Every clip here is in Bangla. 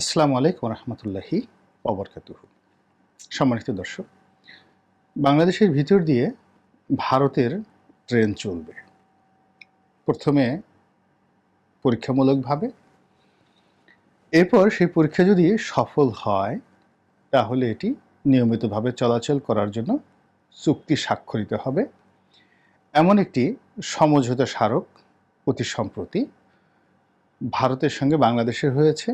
আসসালামু আলাইকুম রহমতুল্লাহি অবরকাতুহ সম্মানিত দর্শক, বাংলাদেশের ভিতর দিয়ে ভারতের ট্রেন চলবে। প্রথমে পরীক্ষামূলকভাবে। এরপর সেই পরীক্ষা যদি সফল হয়, তাহলে এটি নিয়মিতভাবে চলাচল করার জন্য চুক্তি স্বাক্ষরিত হবে। এমন একটি সমঝোতা স্মারক অতি সম্প্রতি ভারতের সঙ্গে বাংলাদেশের হয়েছে।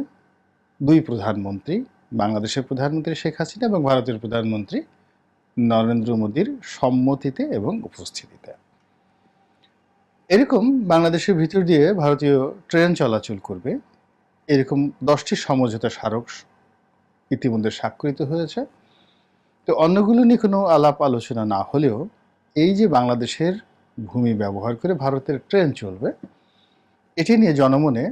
দুই প্রধানমন্ত্রী, বাংলাদেশের প্রধানমন্ত্রী শেখ হাসিনা এবং ভারতের প্রধানমন্ত্রী নরেন্দ্র মোদীর সম্মতিতে এবং উপস্থিতিতে। এরকম বাংলাদেশের ভিতর দিয়ে ভারতীয় ট্রেন চলাচল করবে। এরকম দশটি সমঝোতা স্মারক ইতিমধ্যে স্বাক্ষরিত হয়েছে। তো অন্যগুলো নিয়ে কোনো আলাপ আলোচনা না হলেও এই যে বাংলাদেশের ভূমি ব্যবহার করে ভারতের ট্রেন চলবে, এটি নিয়ে জনমনে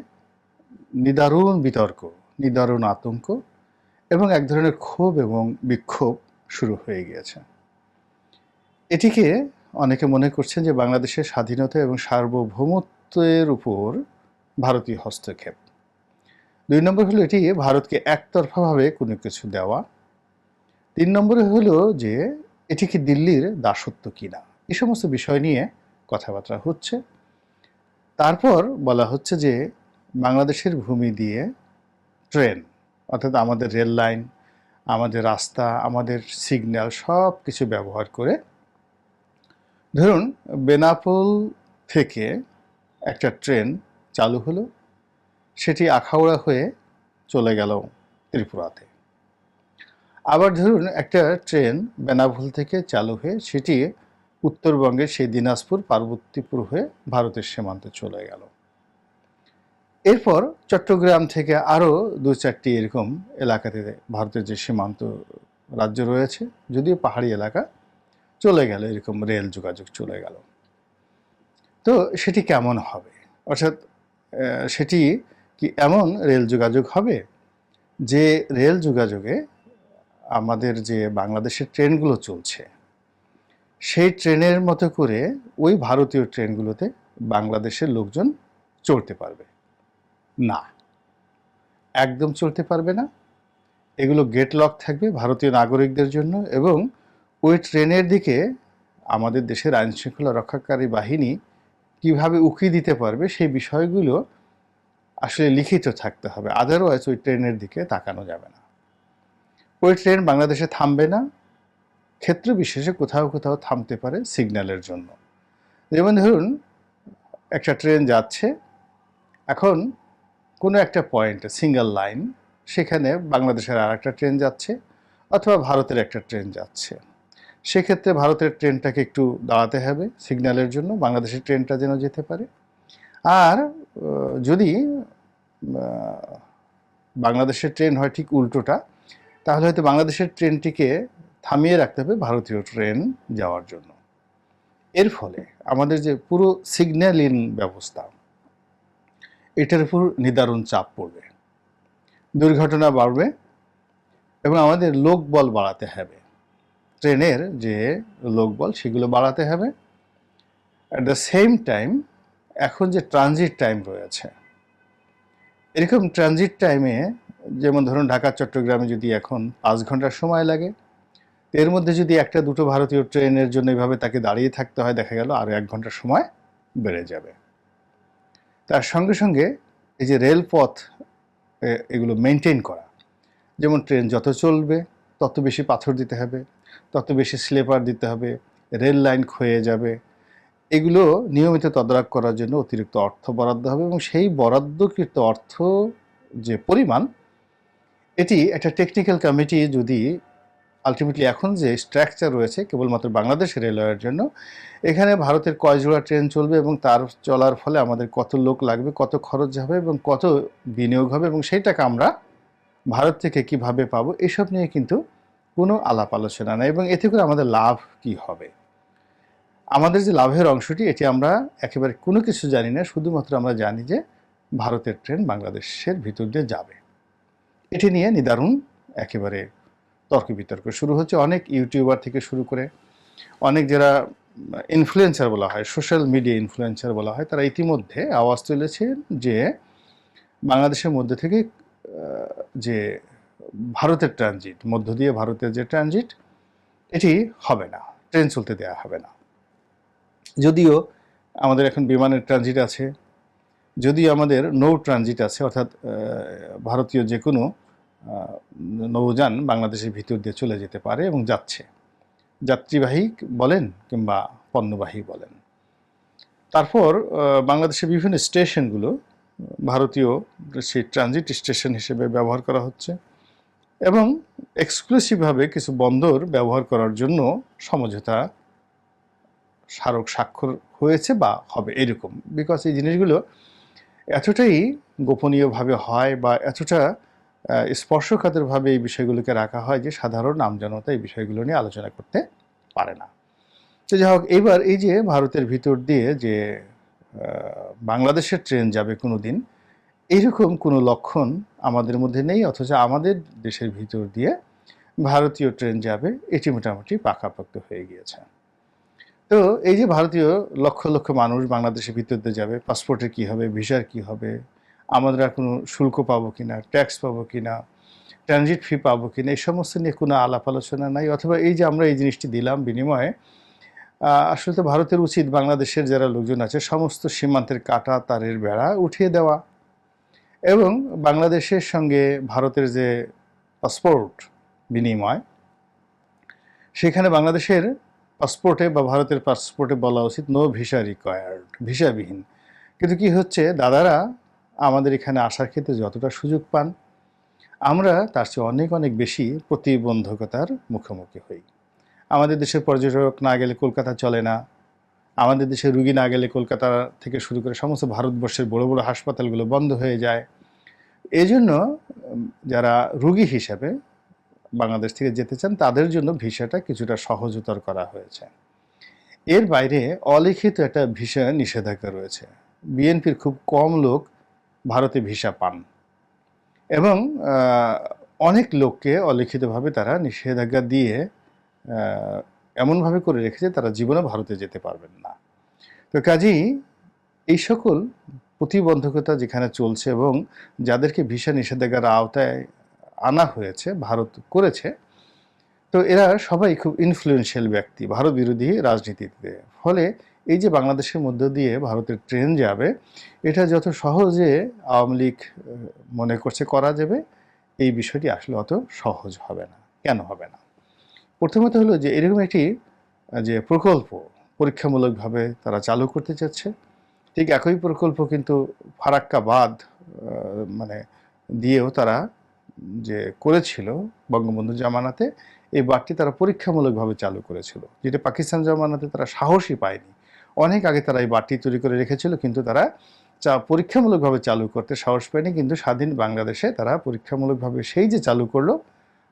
নিদারুণ বিতর্ক নিদারুণ আতঙ্ক এবং এক ধরনের ক্ষোভ এবং বিক্ষোভ শুরু হয়ে গিয়েছে। এটিকে অনেকে মনে করছেন যে বাংলাদেশের স্বাধীনতা এবং সার্বভৌমত্বের উপর ভারতীয় হস্তক্ষেপ। দুই নম্বর হলো এটি ভারতকে একতরফাভাবে কোনো কিছু দেওয়া। তিন নম্বরে হলো যে এটি কি দিল্লির দাসত্ব কিনা? এই সমস্ত বিষয় নিয়ে কথাবার্তা হচ্ছে। তারপর বলা হচ্ছে যে বাংলাদেশের ভূমি দিয়ে ট্রেন, অর্থাৎ আমাদের রেল লাইন, আমাদের রাস্তা, আমাদের সিগন্যাল সব কিছু ব্যবহার করে। ধরুন, বেনাপোল থেকে একটা ট্রেন চালু হলো, সেটি আখাউড়া হয়ে চলে গেল ত্রিপুরাতে। আবার ধরুন, একটা ট্রেন বেনাপোল থেকে চালু হয়ে, সেটি উত্তরবঙ্গের সেই দিনাজপুর পার্বতীপুর হয়ে ভারতের সীমান্তে চলে গেল। এরপর চট্টগ্রাম থেকে আরও দু চারটি এরকম এলাকাতে ভারতের যে সীমান্ত রাজ্য রয়েছে, যদিও পাহাড়ি এলাকা, চলে গেল, এরকম রেল যোগাযোগ চলে গেল। তো সেটি কেমন হবে? অর্থাৎ সেটি কি এমন রেল যোগাযোগ হবে যে রেল যোগাযোগে আমাদের যে বাংলাদেশের ট্রেনগুলো চলছে, সেই ট্রেনের মতো করে ওই ভারতীয় ট্রেনগুলোতে বাংলাদেশের লোকজন চড়তে পারবে? না। একদম চলতে পারবে না। এগুলো গেট লক থাকবে ভারতীয় নাগরিকদের জন্য এবং ওই ট্রেনের দিকে আমাদের দেশের আইন শৃঙ্খলা রক্ষাকারী বাহিনী কীভাবে উকি দিতে পারবে সেই বিষয়গুলো আসলে লিখিত থাকতে হবে। আদারওয়াইজ ওই ট্রেনের দিকে তাকানো যাবে না। ওই ট্রেন বাংলাদেশে থামবে না। ক্ষেত্র বিশেষে কোথাও কোথাও থামতে পারে সিগন্যালের জন্য। যেমন ধরুন, একটা ট্রেন যাচ্ছে। এখন কোনো একটা পয়েন্টে সিঙ্গেল লাইন সেখানে বাংলাদেশের আর একটা ট্রেন যাচ্ছে অথবা ভারতের একটা ট্রেন যাচ্ছে। সেক্ষেত্রে ভারতের ট্রেনটাকে একটু দাঁড়াতে হবে সিগন্যালের জন্য, বাংলাদেশের ট্রেনটা যেন যেতে পারে। আর যদি বাংলাদেশের ট্রেন হয় ঠিক উল্টোটা, তাহলে হয়তো বাংলাদেশের ট্রেনটিকে থামিয়ে রাখতে হবে ভারতীয় ট্রেন যাওয়ার জন্য। এর ফলে আমাদের যে পুরো সিগন্যালিং ব্যবস্থা এটার উপর নিদারুণ চাপ পড়বে। দুর্ঘটনা বাড়বে এবং আমাদের লোকবল বাড়াতে হবে। ট্রেনের যে লোকবল, সেগুলো বাড়াতে হবে। অ্যাট দ্য সেম টাইম এখন যে ট্রানজিট টাইম রয়েছে, এরকম ট্রানজিট টাইমে যেমন ধরুন ঢাকা, চট্টগ্রামে যদি এখন পাঁচ ঘণ্টার সময় লাগে এর মধ্যে যদি একটা দুটো ভারতীয় ট্রেনের জন্য এভাবে তাকে দাঁড়িয়ে থাকতে হয়, দেখা গেল আরও এক ঘণ্টার সময় বেড়ে যাবে। তার সঙ্গে সঙ্গে এই যে রেলপথ এগুলো মেনটেন করা। যেমন ট্রেন যত চলবে, তত বেশি পাথর দিতে হবে, তত বেশি স্লিপার দিতে হবে রেল লাইন ক্ষয়ে যাবে। এগুলো নিয়মিত তদারক করার জন্য অতিরিক্ত অর্থ বরাদ্দ হবে এবং সেই বরাদ্দকৃত অর্থ যে পরিমাণ, এটি একটা টেকনিক্যাল কমিটি যদি আলটিমেটলি এখন যে স্ট্রাকচার রয়েছে কেবলমাত্র বাংলাদেশ রেলওয়ের জন্য, এখানে ভারতের কয় জোড়া ট্রেন চলবে এবং তার চলার ফলে আমাদের কত লোক লাগবে, কত খরচ হবে এবং কত বিনিয়োগ হবে এবং সেই টাকা আমরা ভারত থেকে কীভাবে পাবো, এসব নিয়ে কিন্তু কোনো আলাপ আলোচনা নেই এবং এতে করে আমাদের লাভ কি হবে? আমাদের যে লাভের অংশটি, এটি আমরা একেবারে কোনো কিছু জানি না, শুধুমাত্র আমরা জানি যে ভারতের ট্রেন বাংলাদেশের ভিতর দিয়ে যাবে। এটি নিয়ে নিদারুণ একেবারে তর্ক বিতর্ক। শুরু হচ্ছে অনেক ইউটিউবার থেকে শুরু করে অনেক যারা ইনফ্লুয়েন্সার বলা হয় সোশ্যাল মিডিয়া ইনফ্লুয়েন্সার বলা হয়, তারা ইতিমধ্যে আওয়াজ তুলেছেন যে বাংলাদেশের মধ্যে থেকে যে ভারতের ট্রানজিট মধ্য দিয়ে ভারতের যে ট্রানজিট এটি হবে না ট্রেন চলতে দেওয়া হবে না। যদিও আমাদের এখন বিমানের ট্রানজিট আছে, যদিও আমাদের নৌ ট্রানজিট আছে, অর্থাৎ ভারতীয় যে কোনো নৌযান বাংলাদেশের ভিতর দিয়ে চলে যেতে পারে এবং যাচ্ছে। যাত্রীবাহী বলেন কিংবা পণ্যবাহী বলেন। তারপর বাংলাদেশের বিভিন্ন স্টেশনগুলো, ভারতীয় সেই ট্রানজিট স্টেশন হিসেবে ব্যবহার করা হচ্ছে এবং এক্সক্লুসিভভাবে কিছু বন্দর ব্যবহার করার জন্য সমঝোতা স্মারক স্বাক্ষর হয়েছে বা হবে এরকম। বিকজ এই জিনিসগুলো এতটাই গোপনীয়ভাবে হয় বা এতটা স্পর্শকাতরভাবে এই বিষয়গুলোকে রাখা হয় যে সাধারণ আমজনতা এই বিষয়গুলো নিয়ে আলোচনা করতে পারে না। তো যাই হোক, এবার এই যে ভারতের ভিতর দিয়ে যে বাংলাদেশের ট্রেন যাবে কোনো দিন এইরকম কোনো লক্ষণ আমাদের মধ্যে নেই, অথচ আমাদের দেশের ভিতর দিয়ে ভারতীয় ট্রেন যাবে, এটি মোটামুটি পাকাপোক্ত হয়ে গিয়েছে। তো এই যে ভারতীয় লক্ষ লক্ষ মানুষ বাংলাদেশের ভিতর দিয়ে যাবে, পাসপোর্টের কি হবে, ভিসার কি হবে আমাদের আর কোনো শুল্ক পাবো কিনা ট্যাক্স পাবো কিনা ট্রানজিট ফি পাবো কিনা এই সমস্ত নিয়ে কোনো আলাপ আলোচনা নাই। অথবা এই যে আমরা এই জিনিসটি দিলাম বিনিময়ে আসলে তো ভারতের উচিত বাংলাদেশের যারা লোকজন আছে, সমস্ত সীমান্তের কাটা তারের বেড়া উঠিয়ে দেওয়া। এবং বাংলাদেশের সঙ্গে ভারতের যে পাসপোর্ট বিনিময়, সেখানে বাংলাদেশের পাসপোর্টে বা ভারতের পাসপোর্টে বলা উচিত নো ভিসা রিকোয়ার্ড ভিসাবিহীন কিন্তু কি হচ্ছে, দাদারা আমাদের এখানে আসার ক্ষেত্রে যতটা সুযোগ পান, আমরা তার চেয়ে অনেক অনেক বেশি প্রতিবন্ধকতার মুখোমুখি হই। আমাদের দেশের পর্যটক না গেলে কলকাতা চলে না। আমাদের দেশে রুগী না গেলে কলকাতা থেকে শুরু করে সমস্ত ভারতবর্ষের বড় বড় হাসপাতালগুলো বন্ধ হয়ে যায়। এই জন্য যারা রুগী হিসাবে বাংলাদেশ থেকে যেতে চান, তাদের জন্য ভিসাটা কিছুটা সহজতর করা হয়েছে। এর বাইরে অলিখিত একটা ভিসা নিষেধাজ্ঞা রয়েছে। বিএনপির খুব কম লোক ভারতে ভিসা পান। এবং অনেক লোককে অলিখিতভাবে তারা নিষেধাজ্ঞা দিয়ে এমনভাবে করে রেখেছে তারা জীবনে ভারতে যেতে পারবেন না। তো কাজেই এই সকল প্রতিবন্ধকতা যেখানে চলছে এবং যাদেরকে ভিসা নিষেধাজ্ঞার আওতায় আনা হয়েছে, ভারত করেছে, তো এরা সবাই খুব ইনফ্লুয়েন্সিয়াল ব্যক্তি, ভারত বিরোধী রাজনীতিতে। ফলে এই যে বাংলাদেশের মধ্য দিয়ে ভারতের ট্রেন যাবে, এটা যত সহজে আওয়ামী লীগ মনে করছে করা যাবে, এই বিষয়টি আসলে অত সহজ হবে না। কেন হবে না? প্রথমত হলো যে এরকম একটি যে প্রকল্প পরীক্ষামূলকভাবে তারা চালু করতে চাচ্ছে, ঠিক একই প্রকল্প কিন্তু ফারাক্কা বাদ মানে দিয়েও তারা যে করেছিল বঙ্গবন্ধু জামানাতে, এই বাঁধটি তারা পরীক্ষামূলকভাবে চালু করেছিল। যেটা পাকিস্তান জামানাতে তারা সাহসই পায়নি। অনেক আগে তারা এই বাঁধটি তৈরি করে রেখেছিল, কিন্তু তারা চা পরীক্ষামূলকভাবে চালু করতে সাহস পায়নি, কিন্তু স্বাধীন বাংলাদেশে তারা পরীক্ষামূলকভাবে সেই যে চালু করল,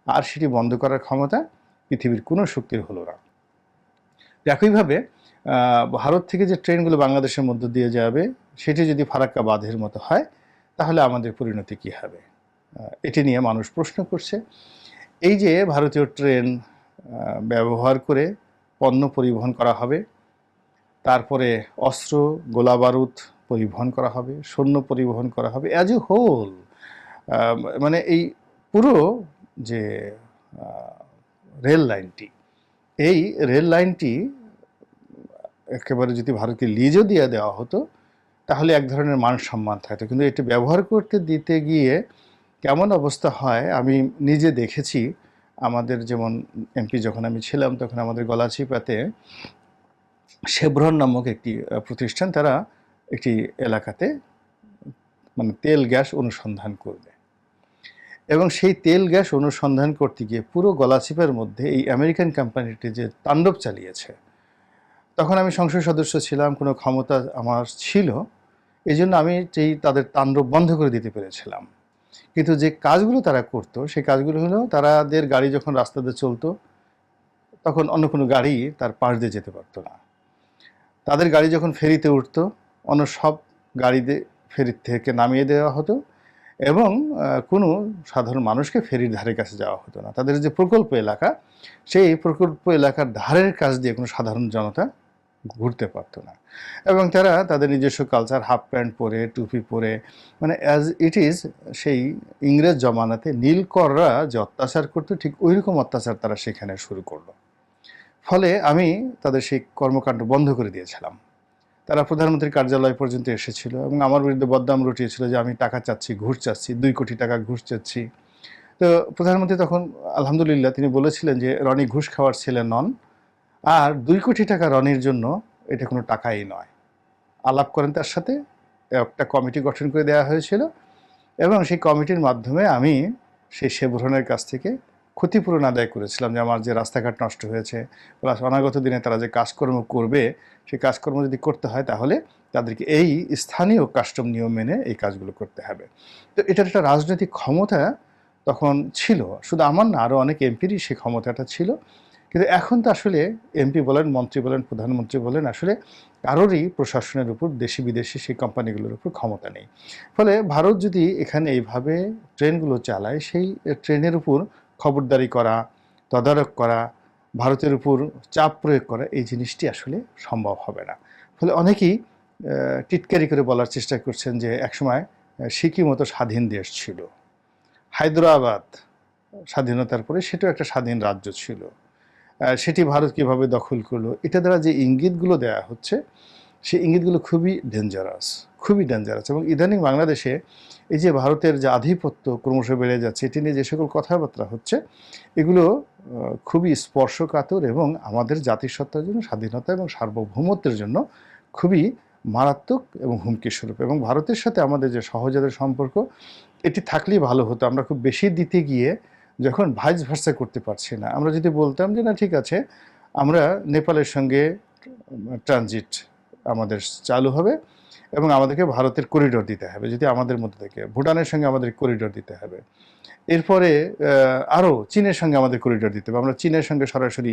আর সেটি বন্ধ করার ক্ষমতা পৃথিবীর কোনো শক্তির হলো না। একইভাবে ভারত থেকে যে ট্রেনগুলো বাংলাদেশের মধ্য দিয়ে যাবে, সেটি যদি ফারাক্কা বাঁধের মতো হয়, তাহলে আমাদের পরিণতি কী হবে? এটি নিয়ে মানুষ প্রশ্ন করছে। এই যে ভারতীয় ট্রেন ব্যবহার করে পণ্য পরিবহন করা হবে তারপরে অস্ত্র, গোলাবারুদ পরিবহন করা হবে, সৈন্য পরিবহন করা হবে অ্যাজ এ হোল মানে এই পুরো যে রেল লাইনটি এই রেল লাইনটি একেবারে যদি ভারতকে লিজও দিয়ে দেওয়া হতো, তাহলে এক ধরনের মান সম্মান থাকতো। কিন্তু এটি ব্যবহার করতে দিতে গিয়ে কেমন অবস্থা হয়, আমি নিজে দেখেছি। আমাদের যেমন এমপি যখন আমি ছিলাম, তখন আমাদের গলাচিপাতে শেভরন নামক একটি প্রতিষ্ঠান তারা একটি এলাকাতে মানে তেল গ্যাস অনুসন্ধান করবে। এবং সেই তেল গ্যাস অনুসন্ধান করতে গিয়ে পুরো গলাচিপার মধ্যে এই আমেরিকান কোম্পানিটি যে তাণ্ডব চালিয়েছে, তখন আমি সংসদ সদস্য ছিলাম, কোনো ক্ষমতা আমার ছিল এই জন্য আমি সেই তাদের তাণ্ডব বন্ধ করে দিতে পেরেছিলাম। কিন্তু যে কাজগুলো তারা করতো, সেই কাজগুলো হলো তারাদের গাড়ি যখন রাস্তাতে চলতো, তখন অন্য কোনো গাড়ি তার পাশ দিয়ে যেতে পারতো না। তাদের গাড়ি যখন ফেরিতে উঠতো, অন্য সব গাড়িতে ফেরি থেকে নামিয়ে দেওয়া হতো এবং কোনো সাধারণ মানুষকে ফেরির ধারে কাছে যাওয়া হতো না। তাদের যে প্রকল্প এলাকা, সেই প্রকল্প এলাকার ধারের কাছ দিয়ে কোনো সাধারণ জনতা ঘুরতে পারতো না। এবং তারা তাদের নিজস্ব কালচার হাফ প্যান্ট পরে, টুপি পরে মানে অ্যাজ ইট ইজ সেই ইংরেজ জমানাতে নীলকররা যে অত্যাচার করতো, ঠিক ওই রকম অত্যাচার তারা সেখানে শুরু করল। ফলে আমি তাদের সেই কর্মকাণ্ড বন্ধ করে দিয়েছিলাম। তারা প্রধানমন্ত্রীর কার্যালয় পর্যন্ত এসেছিল এবং আমার বিরুদ্ধে বদনাম রটিয়েছিল যে আমি টাকা চাচ্ছি, ঘুষ চাচ্ছি, দুই কোটি টাকা ঘুষ চাচ্ছি। তো প্রধানমন্ত্রী তখন, আলহামদুলিল্লাহ, তিনি বলেছিলেন যে, রনি ঘুষ খাওয়ার ছেলে নন। আর দুই কোটি টাকা রনির জন্য এটা কোনো টাকাই নয়। আলাপ করেন তার সাথে, একটা কমিটি গঠন করে দেওয়া হয়েছিল এবং সেই কমিটির মাধ্যমে আমি সেই শেবরনের কাছ থেকে ক্ষতিপূরণ আদায় করেছিলাম যে আমার যে রাস্তাঘাট নষ্ট হয়েছে, প্লাস অনাগত দিনে তারা যে কাজকর্ম করবে, সেই কাজকর্ম যদি করতে হয় তাহলে তাদেরকে এই স্থানীয় কাস্টম নিয়ম মেনে এই কাজগুলো করতে হবে। তো এটার একটা রাজনৈতিক ক্ষমতা তখন ছিল, শুধু আমার না আরও অনেক এমপিরই সেই ক্ষমতাটা ছিল। কিন্তু এখন তো আসলে এমপি বলেন, মন্ত্রী বলেন, প্রধানমন্ত্রী বলেন, আসলে কারোরই প্রশাসনের উপর দেশি বিদেশি সেই কোম্পানিগুলোর উপর ক্ষমতা নেই। ফলে ভারত যদি এখানে এইভাবে ট্রেনগুলো চালায়, সেই ট্রেনের উপর খবরদারি করা, তদারক করা, ভারতের উপর চাপ প্রয়োগ করা, এই জিনিসটি আসলে সম্ভব হবে না। ফলে অনেকেই টিটকারি করে বলার চেষ্টা করছেন যে একসময় সিকিম মতো স্বাধীন দেশ ছিল। হায়দ্রাবাদ স্বাধীনতার পরে সেটাও একটা স্বাধীন রাজ্য ছিল। সেটি ভারত কীভাবে দখল করল, এটা দ্বারা যে ইঙ্গিতগুলো দেওয়া হচ্ছে সেই ইঙ্গিতগুলো খুবই ডেঞ্জারাস খুবই ডেঞ্জারাস এবং ইদানিং বাংলাদেশে এই যে ভারতের যে আধিপত্য ক্রমশ বেড়ে যাচ্ছে, এটি নিয়ে যে সকল কথাবার্তা হচ্ছে, এগুলো খুবই স্পর্শকাতর এবং আমাদের জাতিসত্তার জন্য, স্বাধীনতা এবং সার্বভৌমত্বের জন্য খুবই মারাত্মক এবং হুমকি স্বরূপ এবং ভারতের সাথে আমাদের যে সহজাতের সম্পর্ক, এটি থাকলেই ভালো হতো। আমরা খুব বেশি দিতে গিয়ে যখন ভাইস ভার্সা করতে পারছি না। আমরা যদি বলতাম যে, না, ঠিক আছে, আমরা নেপালের সঙ্গে ট্রানজিট আমাদের চালু হবে এবং আমাদেরকে ভারতের করিডোর দিতে হবে, যদি আমাদের মধ্যে থেকে। ভুটানের সঙ্গে আমাদের করিডোর দিতে হবে। এরপরে আরও চীনের সঙ্গে আমাদের করিডোর দিতে হবে। আমরা চীনের সঙ্গে সরাসরি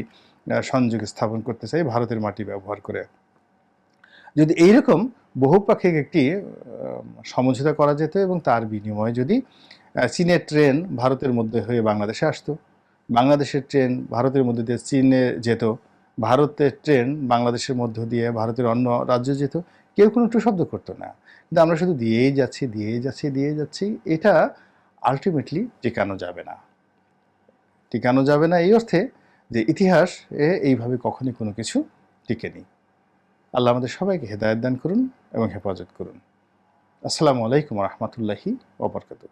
সংযোগ স্থাপন করতে চাই ভারতের মাটি ব্যবহার করে। যদি এইরকম বহুপাক্ষিক একটি সমঝোতা করা যেত এবং তার বিনিময়ে যদি চীনের ট্রেন ভারতের মধ্যে হয়ে বাংলাদেশে আসতো, বাংলাদেশের ট্রেন ভারতের মধ্যে দিয়ে চীনে যেত, ভারতের ট্রেন বাংলাদেশের মধ্য দিয়ে ভারতের অন্য রাজ্যে যেত কেউ কোনো একটু শব্দ করতো না। কিন্তু আমরা শুধু দিয়েই যাচ্ছি দিয়েই যাচ্ছি দিয়ে যাচ্ছি, এটা আলটিমেটলি টিকানো যাবে না। টিকানো যাবে না এই অর্থে যে ইতিহাস এইভাবে কখনই কোনো কিছু টিকেনি। আল্লাহ আমাদের সবাইকে হেদায়ত দান করুন এবং হেফাজত করুন। আসসালামু আলাইকুম রহমতুল্লাহি ওবরকাতুহ